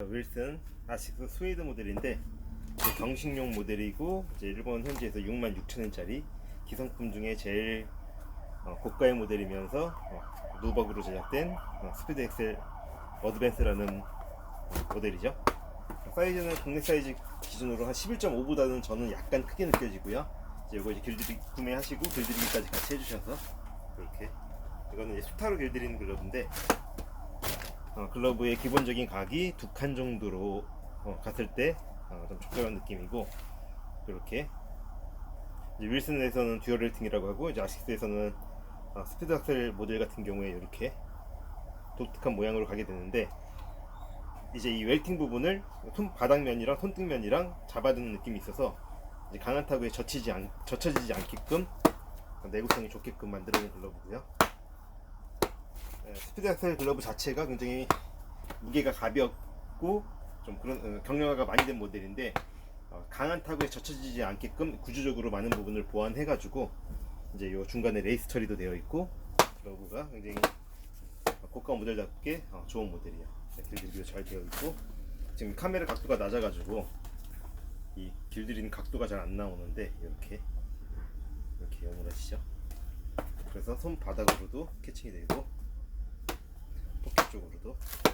윌슨 아식스 스웨이드 모델인데 경식용 모델이고 이제 일본 현지에서 66,000원짜리 기성품 중에 제일 어, 고가의 모델이면서 어, 누벅으로 제작된 어, 스피드 엑셀 어드밴스라는 어, 모델이죠. 사이즈는 국내 사이즈 기준으로 한 11.5보다는 저는 약간 크게 느껴지고요. 이제 이거 이제 길들이 구매하시고 길들이기까지 같이 해주셔서 이렇게 이거는 이제 수타로 길들이는 글러브인데 어, 글러브의 기본적인 각이 두 칸 정도로 어, 갔을 때 어, 좀 적절한 느낌이고 이렇게 윌슨에서는 듀얼 레이팅이라고 하고 이제 아식스에서는 어, 스피드 악셀 모델 같은 경우에 이렇게 독특한 모양으로 가게 되는데 이제 이 웰팅 부분을 손 바닥면이랑 손등면이랑 잡아주는 느낌이 있어서 강한 타구에 젖히지 않, 젖혀지지 않게끔 내구성이 좋게끔 만들어낸 글러브고요. 예, 스피드 악셀 글러브 자체가 굉장히 무게가 가볍고 좀 그런 어, 경량화가 많이 된 모델인데 어, 강한 타구에 젖혀지지 않게끔 구조적으로 많은 부분을 보완해 가지고 이제 요 중간에 레이스 처리도 되어 있고 글러브가 굉장히 고가 모델답게 어, 좋은 모델이에요. 네, 길들이기도 잘 되어 있고 지금 카메라 각도가 낮아 가지고 이 길들이는 각도가 잘 안 나오는데 이렇게 이렇게 영원하시죠. 그래서 손바닥으로도 캐칭이 되고 포켓 쪽으로도